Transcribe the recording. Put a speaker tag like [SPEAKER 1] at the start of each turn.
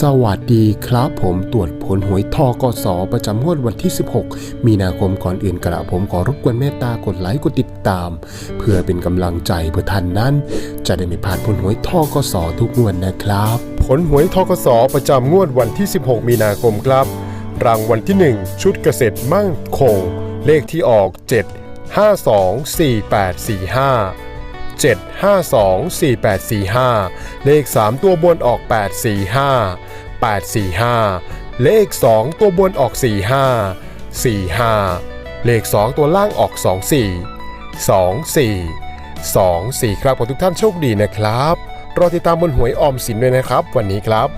[SPEAKER 1] สวัสดีครับผมตรวจผลหวยทกสประจำงวดวันที่ 16 มีนาคมก่อนอื่นกระผมขอรบกวนเมตตากดไลค์กดติดตาม เพื่อเป็นกำลังใจเพื่อท่านนั้น จะได้ไม่พลาดผลหวยทกสทุกงวดนะครับ ผลหวยทกสประจำงวดวันที่ 16 มีนาคมครับ รางวัลที่ 1 ชุดเกษตรมั่งคง เลขที่ออก 7 52 4845 7524845 เลข 3 ตัวบนออก 845 845 เลข 2 ตัวบนออก 45 45 เลข 2 ตัวล่างออก 24 24 24 ครับขอทุกท่านโชคดีนะครับ รอติดตามบนหวยออมสินด้วยนะครับ วันนี้ครับ